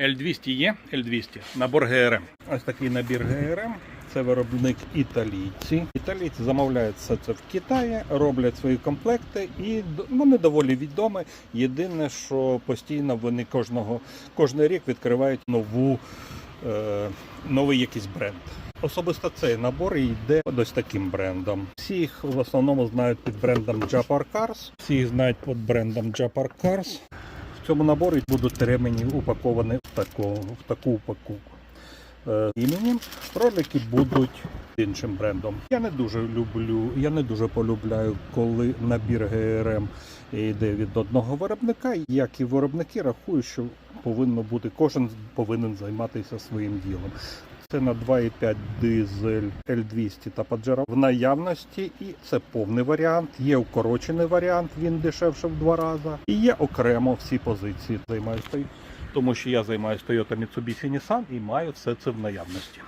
L200 є, L200, набор ГРМ. Ось такий набір ГРМ. Це виробник італійці. Італійці замовляють це в Китаї, роблять свої комплекти і д- вони доволі відомі. Єдине, що постійно вони кожного кожний рік відкривають нову, е, новий якийсь бренд. Особисто цей набор йде ось таким брендом. Всі їх в основному знають під брендом Japar Cars. Всі їх знають під брендом Japar Cars. Цьому наборі будуть ремені упаковані в таку, в таку упаковку. Іменем ролики будуть іншим брендом. Я не дуже люблю, я не дуже полюбляю, коли набір ГРМ йде від одного виробника. Як і виробники, рахую, що повинно бути, кожен повинен займатися своїм ділом. Це на 2,5 дизель L200 та Pajero в наявності, і це повний варіант. Є укорочений варіант, він дешевше в два рази. І є окремо всі позиції. Займаюся тому що я займаюся Toyota Mitsubishi Nissan і маю все це в наявності.